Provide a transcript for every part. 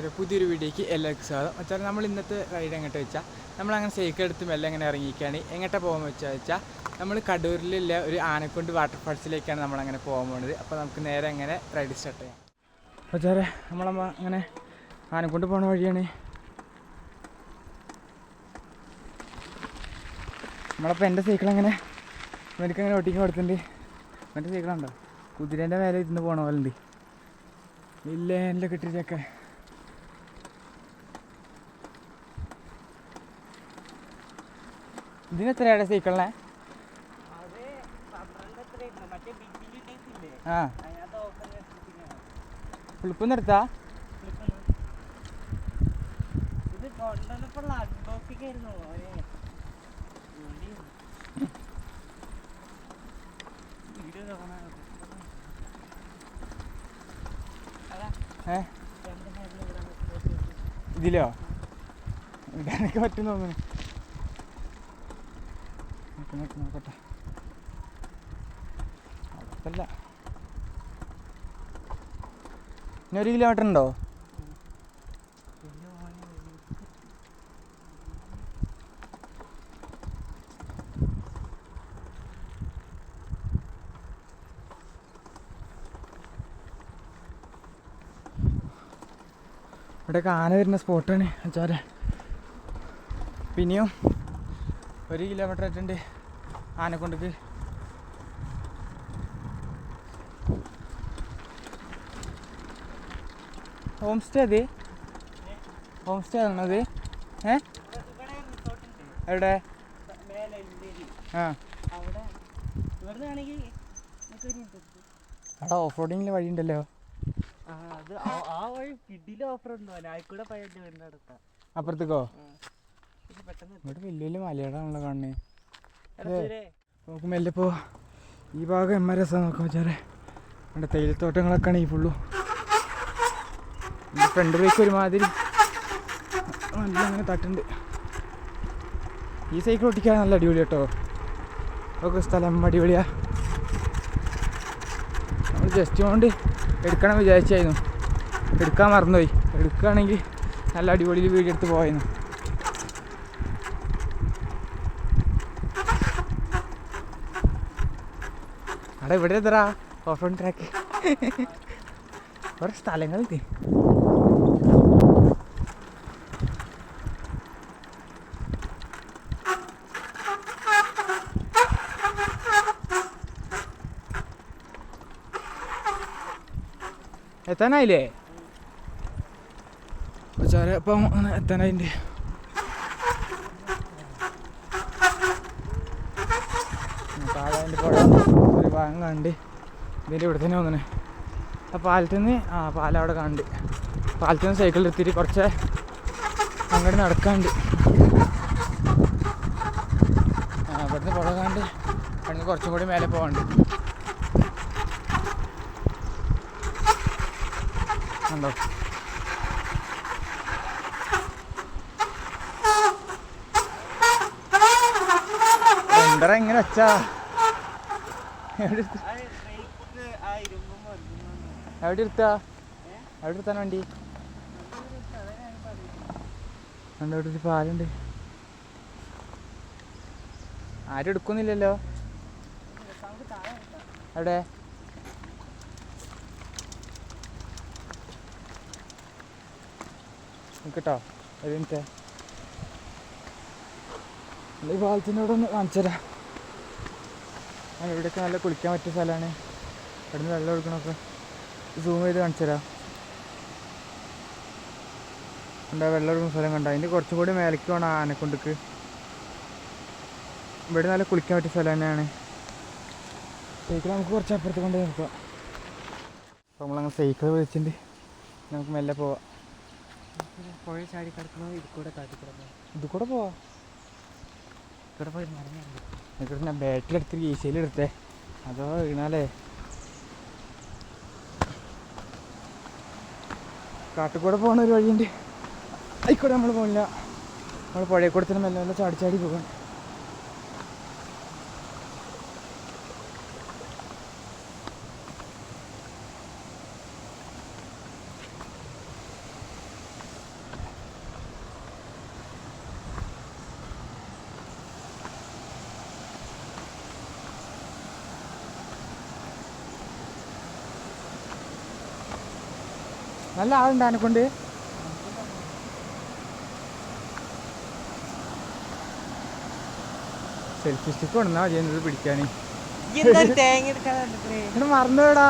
മച്ചാരെ പുതിയൊരു വീഡിയോക്ക് എല്ലാവർക്കും സ്വാഗതം. വെച്ചാൽ നമ്മൾ ഇന്നത്തെ റൈഡ് എങ്ങോട്ട് വെച്ചാൽ നമ്മളങ്ങനെ സൈക്കിൾ എടുത്ത് മെല്ലെ എങ്ങനെ ഇറങ്ങിയിരിക്കുകയാണ്. എങ്ങോട്ട് പോകാൻ വെച്ചാൽ വെച്ചാൽ നമ്മൾ കടൂരിലുള്ള ഒരു ആനക്കൊണ്ട് ആനക്കുണ്ട് വാട്ടർഫാൾസിലേക്കാണ് നമ്മളങ്ങനെ പോകാൻ പോകുന്നത് അപ്പോൾ നമുക്ക് നേരെ അങ്ങനെ റൈഡ് സ്റ്റാർട്ട് ചെയ്യാം. വെച്ചാൽ നമ്മളമ്മ അങ്ങനെ ആനക്കൊണ്ട് പോണ വഴിയാണ്. നമ്മളപ്പോൾ എന്റെ സൈക്കിൾ അങ്ങനെ എനിക്കങ്ങനെ ഒട്ടിക്കാൻ കൊടുത്തിട്ടുണ്ട്. മറ്റേ സൈക്കിളുണ്ടോ കുതിരേന്റെ മേലെ ഇരുന്ന് പോണ പോലെ ഉണ്ട് ഇല്ല എന്റെ കിട്ടിയൊക്കെ ഇതിന് എത്രയാണ് സൈക്കിളിനെ അത് പന്ത്രണ്ട് എത്രയായിരുന്നു? മറ്റേ big wheel type ഇല്ലേ? ആ അതിനകത്ത് offer വെച്ചിരിക്കുകയാണ്. പുളിപ്പൊന്നും എടുത്താ clip-ന്ന്. ഇത് കൊണ്ടുവന്നപ്പോഴുള്ള unboxing ആയിരുന്നു മോനെ. പൊളിയായിരുന്നു. video കാണാൻ അതാ, ഏ രണ്ട് hand എത്രയാണ് സൈക്കിളിനെ ആ. ഫ്ലിപ്പ് നിർത്താ ഇതിലോ? ഇടാനൊക്കെ പറ്റുന്നു തോന്നുന്നു. നോക്ക് നോക്കി നോക്കട്ടെ. അല്ല ഇനി ഒരു കിലോമീറ്റർ ഉണ്ടോ? ഇവിടെയൊക്കെ ആന വരുന്ന സ്പോട്ടാണ് അച്ചാരെ പിന്നെയും ഒരു കിലോമീറ്റർ ആയിട്ടുണ്ട്. ആനക്കൊണ്ടക്ക്. ഹോം സ്റ്റേ അത്? ഹോം സ്റ്റേ ആണത് ഏ. എവിടെ. ആ. അവിടെ ഓഫ് റോഡിങ്ങിൽ വഴി ഉണ്ടല്ലോ അപ്പുറത്തേക്കോ. ഇവിടെ വലിയ വലിയ മലയാളമാണല്ലോ കാണുന്നത് നോക്കുമ്പോൾ എല്ലപ്പോ ഈ നമുക്ക് മെല്ലെ പോ. ഈ ഭാഗം എമ്മ രസം നോക്കാം വെച്ചാറേ അവിടെ തേയിലത്തോട്ടങ്ങളൊക്കെയാണ് ഈ ഫുള്ളു. എന്റെ ഫ്രണ്ട് ബൈക്ക് ഒരുമാതിരി നല്ല അങ്ങനെ തട്ടുണ്ട്. ഈ സൈക്കിൾ ഓട്ടിക്കാൻ നല്ല അടിപൊളി കേട്ടോ. ഒക്കെ സ്ഥലം അടിപൊളിയാ. നമ്മൾ ജസ്റ്റ് കൊണ്ട് എടുക്കണം വിചാരിച്ചായിരുന്നു. എടുക്കാൻ മറന്നുപോയി. എടുക്കുകയാണെങ്കിൽ നല്ല അടിപൊളിയിൽ വീഡിയോ എടുത്ത് പോയിരുന്നു അവിടെ ഇവിടെ എന്തറാ ഓഫ് റോഡ് ട്രാക്ക് കുറേ സ്ഥലങ്ങളുണ്ട് എത്താനായില്ലേ ചാര അപ്പം ഭാഗം കണ്ട് ഇതിന്റെ ഇവിടെ തന്നെ വന്നേ ആ പാലത്തിൽ നിന്ന് ആ പാലം അവിടെ കണ്ട് പാലത്തിൽ നിന്ന് സൈക്കിൾ എടുത്തിട്ട് കുറച്ച് അങ്ങോട്ട് നടക്കാണ്ട്. ഇവിടുന്ന് പുഴ കണ്ട് അവിടുന്ന് കുറച്ചും കൂടി മേലെ പോകാണ്ട് ഉണ്ടോ ഇങ്ങനെ വെച്ചാ. എവിടെ എടുത്ത്- എവിടെ എടുത്താണ് വണ്ടി അവിടെ ഒരു പാലുണ്ട്. ആരും എടുക്കുന്നില്ലല്ലോ. എവിടെ? നിൽക്കട്ടോ ഒരു പാലത്തിന്റെ അവിടെ ഒന്ന് കാണിച്ചുതരാം. ആ ഇവിടെയൊക്കെ നല്ല കുളിക്കാൻ പറ്റിയ സ്ഥലമാണ്. ഇവിടുന്ന് വെള്ളം എടുക്കണമൊക്കെ സൂം ചെയ്ത് കാണിച്ചു തരാം. എന്താ വെള്ളം എടുക്കുന്ന സ്ഥലം കണ്ട? അതിന്റെ കുറച്ചും കൂടി മേലേക്ക് വേണം ആനക്കൊണ്ടക്ക്. ഇവിടെ നല്ല കുളിക്കാൻ പറ്റിയ സ്ഥലം തന്നെയാണ്. സൈക്കിൾ നമുക്ക് കുറച്ച് അപ്പുറത്ത് കൊണ്ട് നിർത്താം അപ്പോൾ നമ്മളങ്ങനെ സൈക്കിൾ വിളിച്ചിട്ട് നമുക്ക് മെല്ലെ പോവാം. പുഴ ചാടി കിടക്കണോ? ഇത് കൂടെ കാട്ടി കിടക്കണോ ഇത് കൂടെ പോവാം. ഇവിടെ പോയി മറിഞ്ഞിട്ടുണ്ട് എന്നിട്ട് ഞാൻ ബാറ്റിലെടുത്ത് കീശയിലെടുത്തേ അതോ വീണാലേ? കാട്ടിക്കൂടെ പോകണ ഒരു വഴിയുണ്ട്. ആയിക്കോട്ടെ നമ്മൾ പോകില്ല നമ്മൾ പുഴയിൽ കൂടെ തന്നെ മെല്ലെ മെല്ലെ ചാടി ചാടി നല്ല ആളുണ്ട് ആനക്കൊണ്ട്. സെൽഫി സ്റ്റിക്ക് കൊണ്ടുവന്നാ മതി എന്നത് എടുക്കാൻ കണ്ടിട്ടേ ഇവിടെ മറന്നുവിടാ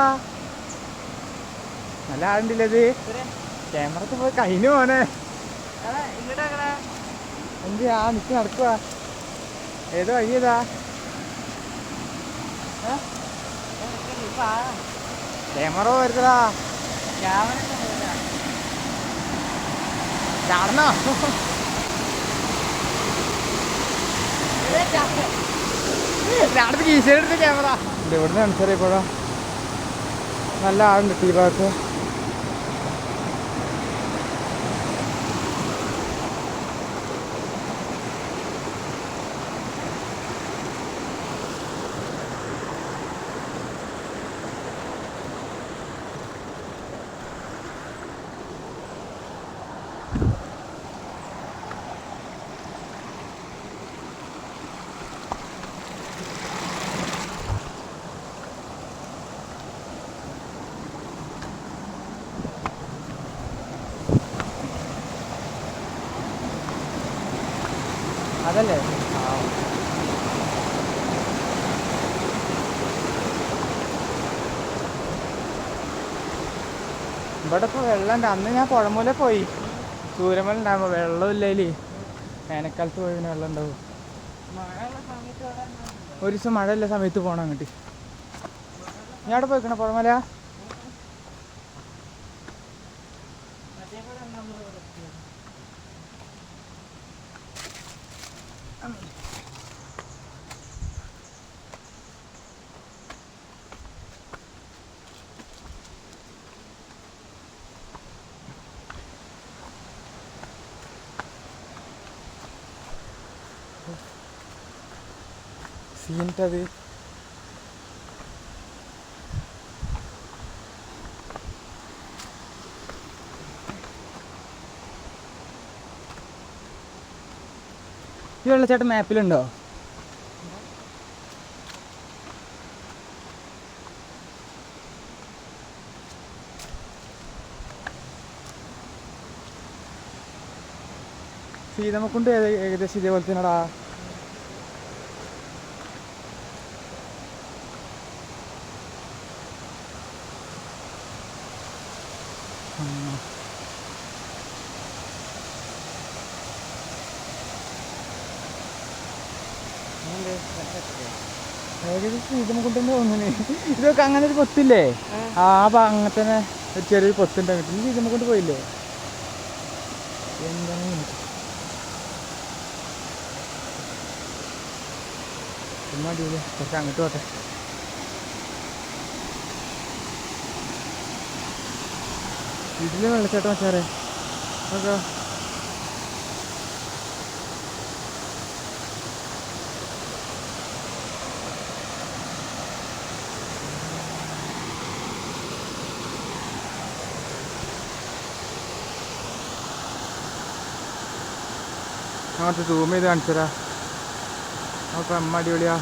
നല്ല ആളുണ്ടല്ലേ അത് ക്യാമറ പോയി കഴിഞ്ഞു അങ്ങനെ എന്ത് ആ നിക്ക് നടക്കുക ഏതോ വഴി ഏതാ ക്യാമറ വരുത്തടാ ചാടണോ ചാടത്ത് ക്യാമറ. ഇവിടുന്ന് കാണിച്ചാൽ ഇപ്പോഴോ നല്ല ആളുണ്ട് ടീ ഭാഗത്ത്. അതല്ലേ? ഇവിടെ ഇപ്പോൾ വെള്ളം അന്ന് ഞാൻ പുഴമൂല പോയി. സൂര്യമല ഉണ്ടാകുമ്പോൾ വെള്ളമില്ലേലി വേനൽക്കാലത്ത് പോയി പിന്നെ വെള്ളം ഉണ്ടാവും. ഒരു ദിവസം മഴയുള്ള സമയത്ത് പോകണം അങ്ങോട്ട്. ഞാൻ അവിടെ പോയിക്കണ പുഴമല? സീനിട്ടത് ഈ വെള്ളച്ചാട്ടം മാപ്പിലുണ്ടോ? സീതമ്മക്കുണ്ട് ഏകദേശം ഇതേപോലെ തന്നെടാ. ഏകദേശം ഇതിനെ കൊണ്ടുതന്നെ തോന്നുന്നു. ഇതൊക്കെ അങ്ങനെ ഒരു പൊത്തില്ലേ? ആ. അങ്ങനെ തന്നെ ഒരു ചെറിയൊരു പൊത്തുണ്ട് നീ ഇതിനെ കൊണ്ട് പോയില്ലേ? എന്താണ്? ചുമ്മാ അടിപൊളി കുറച്ച് അങ്ങോട്ട് പോട്ടെ. ഇതിൽ വെള്ളച്ചാട്ടം വെച്ചാറേ നോക്കാം. അങ്ങോട്ട് സൂം ചെയ്ത് കാണിച്ചരാ നോക്കാം അമ്മ അടിപൊളിയാ.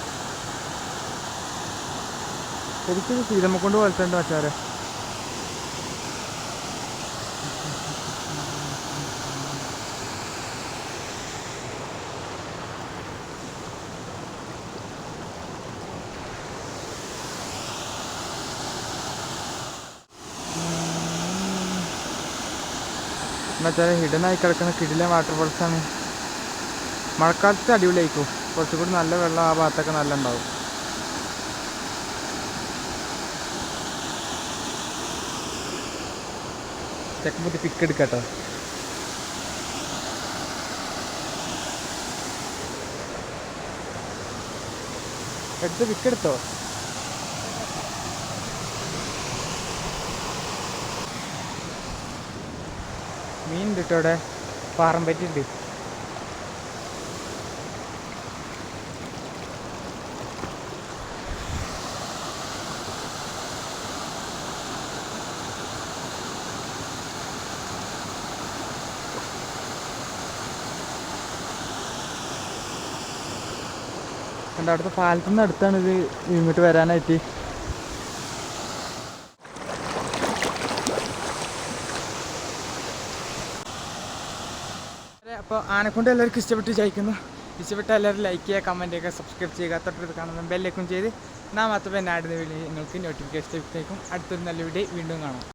ശരിക്കും സീതമ്മ കൊണ്ട് വളർത്തേണ്ട വച്ചാരെ എന്നുവെച്ചാൽ ഹിഡൻ ആയി കിടക്കുന്ന കിടിലൻ വാട്ടർഫോൾസ് ആണ്. മഴക്കാലത്ത് അടിപൊളിയായിരിക്കും. കുറച്ചുകൂടി നല്ല വെള്ളം ആ ഭാഗത്തൊക്കെ നല്ല ഉണ്ടാവും ചെക്കുമ്പത്തി പിക്ക് എടുക്കട്ടോ. എടുത്ത് പിക്ക് എടുത്തോ? മീൻ കേട്ടോ ഇവിടെ പാറമ്പറ്റി അടുത്ത് കണ്ട അടുത്ത പാലത്തിൽ നിന്ന് അടുത്താണ് ഇത് ഇങ്ങോട്ട് വരാനായിട്ട്. അപ്പോൾ ആനക്കൊണ്ട് എല്ലാവർക്കും ഇഷ്ടപ്പെട്ട് ചോദിക്കുന്നു ഇഷ്ടപ്പെട്ട എല്ലാവരും ലൈക്ക് ചെയ്യുക കമന്റ് ചെയ്യുക സബ്സ്ക്രൈബ് ചെയ്യുക. തൊട്ടടുത്ത് കാണുന്ന ബെല്ലൈക്കും ചെയ്ത് നാം മാത്രമേ ആടുന്ന വീഡിയോ നിങ്ങൾക്ക് നോട്ടിഫിക്കേഷൻ ലഭിച്ചേക്കും. അടുത്തൊരു നല്ല വീഡിയോ വീണ്ടും കാണാം.